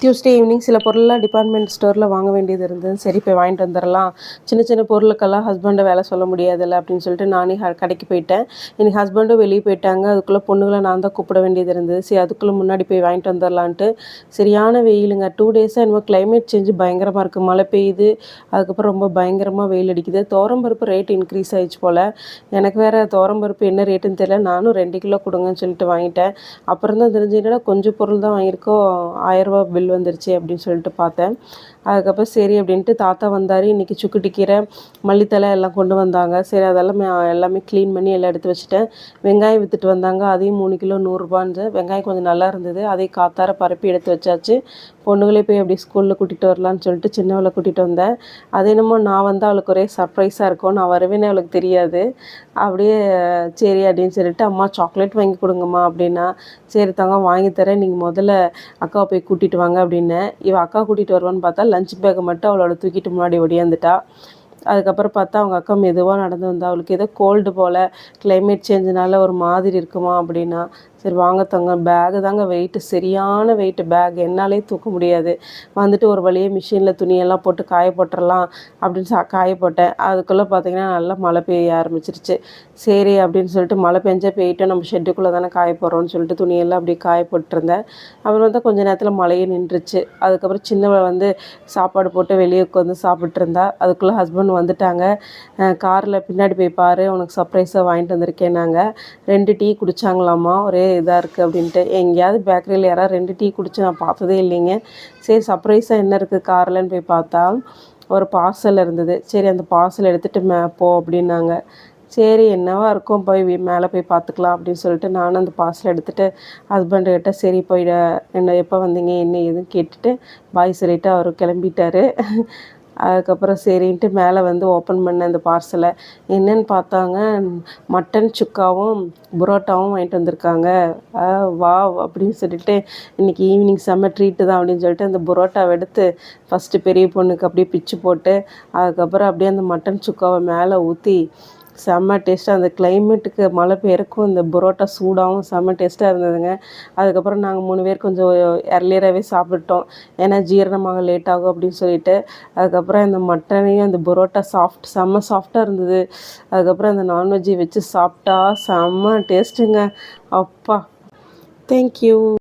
Tuesday evening சில பொருள்லாம் department ஸ்டோரில் வாங்க வேண்டியது இருந்தது. சரி போய் வாங்கிட்டு வந்துடலாம். சின்ன சின்ன பொருளுக்கெல்லாம் ஹஸ்பண்டை வேலை சொல்ல முடியாதுல்ல அப்படின்னு சொல்லிட்டு நானே க கடைக்கு போயிட்டேன். எனக்கு ஹஸ்பண்டும் வெளியே போயிட்டாங்க. அதுக்குள்ளே பொண்ணுங்களை நான் தான் கூப்பிட வேண்டியது இருந்தது. சரி அதுக்குள்ளே முன்னாடி போய் வாங்கிட்டு வந்துடலான்ட்டு. சரியான வெயிலுங்க. டூ டேஸாக என்னமோ கிளைமேட் சேஞ்சு பயங்கரமாக இருக்குது மழை பெய்யுது. அதுக்கப்புறம் ரொம்ப பயங்கரமாக வெயில் அடிக்குது. தோரம்பருப்பு ரேட் இன்க்ரீஸ் ஆயிடுச்சு போல். எனக்கு வேறு தோரம்பருப்பு என்ன ரேட்டுன்னு தெரியல. நானும் ரெண்டு கிலோ கொடுங்கன்னு சொல்லிட்டு வாங்கிட்டேன். அப்புறம் தான் தெரிஞ்சுக்கிட்டா கொஞ்சம் பொருள் தான் வாங்கியிருக்கோம். ஆயிரரூபா பில் பில் வந்துருச்சு அப்படின்னு சொல்லிட்டு பார்த்தேன். அதுக்கப்புறம் சரி அப்படின்ட்டு தாத்தா வந்தார். இன்றைக்கி சுக்குட்டி கீரை மல்லித்தலை எல்லாம் கொண்டு வந்தாங்க. சரி அதெல்லாம் எல்லாமே க்ளீன் பண்ணி எல்லாம் எடுத்து வச்சுட்டேன். வெங்காயம் விற்றுட்டு வந்தாங்க. அதையும் மூணு கிலோ நூறுரூபான்னு வெங்காயம் கொஞ்சம் நல்லா இருந்தது. அதையும் காத்தார பரப்பி எடுத்து வச்சாச்சு. பொண்ணுங்களே போய் அப்படி ஸ்கூலில் கூட்டிகிட்டு வரலான்னு சொல்லிட்டு சின்னவளை கூட்டிகிட்டு வந்தேன். அது என்னமோ நான் வந்து அவளுக்கு ஒரே சர்ப்ரைஸாக இருக்கும். நான் வருவேன்னு அவளுக்கு தெரியாது. அப்படியே சரி அப்படின்னு சொல்லிட்டு அம்மா சாக்லேட் வாங்கி கொடுங்கம்மா அப்படின்னா சரி தாங்க வாங்கி தரேன். நீங்கள் முதல்ல அக்காவை போய் கூட்டிகிட்டு வாங்க. அப்படின்னேன் இவள் அக்கா கூட்டிகிட்டு வருவான்னு பார்த்தா லஞ்ச் பேக்கை மட்டும் அவளோட தூக்கிட்டு முன்னாடி ஒடியாந்துட்டா. அதுக்கப்புறம் பார்த்தா அவங்க அக்கா மெதுவாக நடந்து வந்தா அவளுக்கு ஏதோ கோல்டு போல் கிளைமேட் சேஞ்சுனால ஒரு மாதிரி இருக்குமா அப்படின்னா சரி வாங்க தங்க. பேகு தாங்க வெயிட்டு சரியான வெயிட்டு பேக் என்னாலே தூக்க முடியாது. வந்துட்டு ஒரு வழியே மிஷினில் துணியெல்லாம் போட்டு காய போட்டுடலாம் அப்படின்னு சா காய போட்டேன். அதுக்குள்ளே பார்த்தீங்கன்னா நல்லா மழை பெய்ய ஆரம்பிச்சிருச்சு. சரி அப்படின்னு சொல்லிட்டு மழை பெஞ்சா பெய்யிட்டோம் நம்ம ஷெட்டுக்குள்ளே தானே காய போடுறோம்னு சொல்லிட்டு துணியெல்லாம் அப்படியே காய போட்டிருந்தேன். அப்புறம் வந்து கொஞ்சம் நேரத்தில் மழையே நின்றுச்சு. அதுக்கப்புறம் சின்னவளை வந்து சாப்பாடு போட்டு வெளியே உட்காந்து சாப்பிட்ருந்தா அதுக்குள்ளே ஹஸ்பண்ட் வந்துட்டாங்க. காரில் பின்னாடி போய் பாரு உனக்கு சர்ப்ரைஸாக வாங்கிட்டு வந்திருக்கேன் நாங்கள் ரெண்டு டீ குடித்தாங்களாமா ஒரே இதாக இருக்குது அப்படின்ட்டு. எங்கேயாவது பேக்கரியில் யாராவது ரெண்டு டீ குடிச்சு நான் பார்த்ததே இல்லைங்க. சரி சர்ப்ரைஸாக என்ன இருக்குது கார்லன்னு போய் பார்த்தா ஒரு பார்சல் இருந்தது. சரி அந்த பார்சல் எடுத்துகிட்டு மே போ அப்படின்னாங்க. சரி என்னவா இருக்கும்? போய் மேலே போய் பார்த்துக்கலாம் அப்படின்னு சொல்லிட்டு நானும் அந்த பார்சல் எடுத்துகிட்டு ஹஸ்பண்டுக்கிட்ட சரி போயிட. என்ன எப்போ வந்தீங்க? என்ன ஏதுன்னு கேட்டுட்டு பாய் சொல்லிவிட்டு அவர் கிளம்பிட்டாரு. அதுக்கப்புறம் சரின்ட்டு மேலே வந்து ஓப்பன் பண்ணேன் அந்த பார்சலை. என்னன்னு பார்த்தாங்க மட்டன் சுக்காவும் புரோட்டாவும் வாங்கிட்டு வந்திருக்காங்க. வா அப்படின்னு சொல்லிட்டு இன்றைக்கி ஈவினிங் செம்ம ட்ரீட்டு தான் அப்படின்னு சொல்லிட்டு அந்த புரோட்டாவை எடுத்து ஃபஸ்ட்டு பெரிய பொண்ணுக்கு அப்படியே பிச்சு போட்டு அதுக்கப்புறம் அப்படியே அந்த மட்டன் சுக்காவை மேலே ஊற்றி செம்ம டேஸ்ட்டாக அந்த கிளைமேட்டுக்கு மழை பெயருக்கும் இந்த புரோட்டா சூடாகவும் செம்ம டேஸ்ட்டாக இருந்ததுங்க. அதுக்கப்புறம் நாங்கள் மூணு பேர் கொஞ்சம் எர்லியராகவே சாப்பிட்டோம் ஏன்னா ஜீரணமாக லேட் ஆகும் அப்படின்னு சொல்லிட்டு. அதுக்கப்புறம் இந்த மட்டனையும் அந்த புரோட்டா சாஃப்ட் செம்ம சாஃப்டாக இருந்தது. அதுக்கப்புறம் அந்த நான்வெஜ்ஜை வச்சு சாப்பிட்டா செம்ம டேஸ்ட்டுங்க அப்பா. தேங்க்யூ